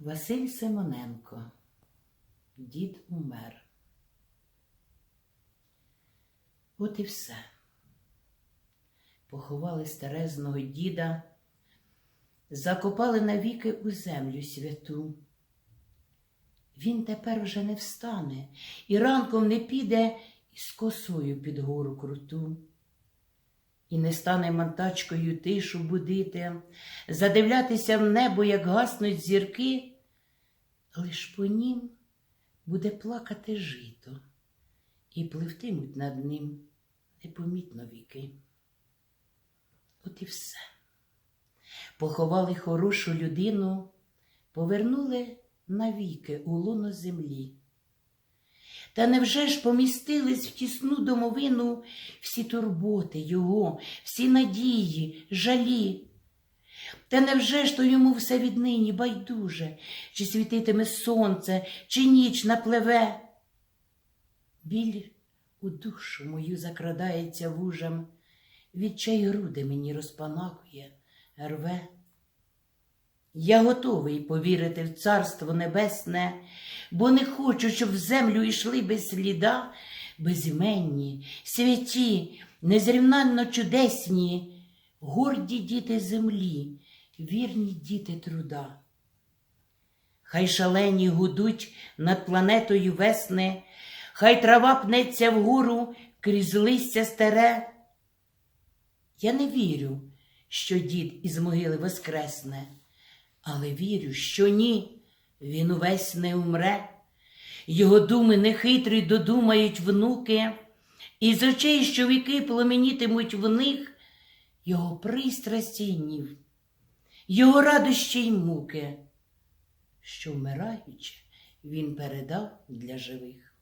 Василь Симоненко. Дід умер. От і все. Поховали старезного діда, закопали навіки у землю святу. Він тепер вже не встане і ранком не піде із косою під гору круту. І не стане мантачкою тишу будити, задивлятися в небо, як гаснуть зірки, лиш по нім буде плакати жито, і пливтимуть над ним непомітно віки. От і все. Поховали хорошу людину, повернули навіки у луно землі. Та невже ж помістились в тісну домовину всі турботи його, всі надії, жалі? Та невже ж то йому все віднині байдуже, чи світитиме сонце, чи ніч напливе? Біль у душу мою закрадається вужем, відчай груди мені розпанакує, рве. Я готовий повірити в царство небесне, бо не хочу, щоб в землю йшли без сліда, безіменні, святі, незрівнанно чудесні, горді діти землі, вірні діти труда. Хай шалені гудуть над планетою весни, хай трава пнеться вгору крізь листя старе. Я не вірю, що дід із могили воскресне, але вірю, що ні, він увесь не умре. Його думи нехитрі додумають внуки, і з очей, що віки пламенітимуть в них, його пристрасті й нів, його радощі й муки, що вмираючи, він передав для живих.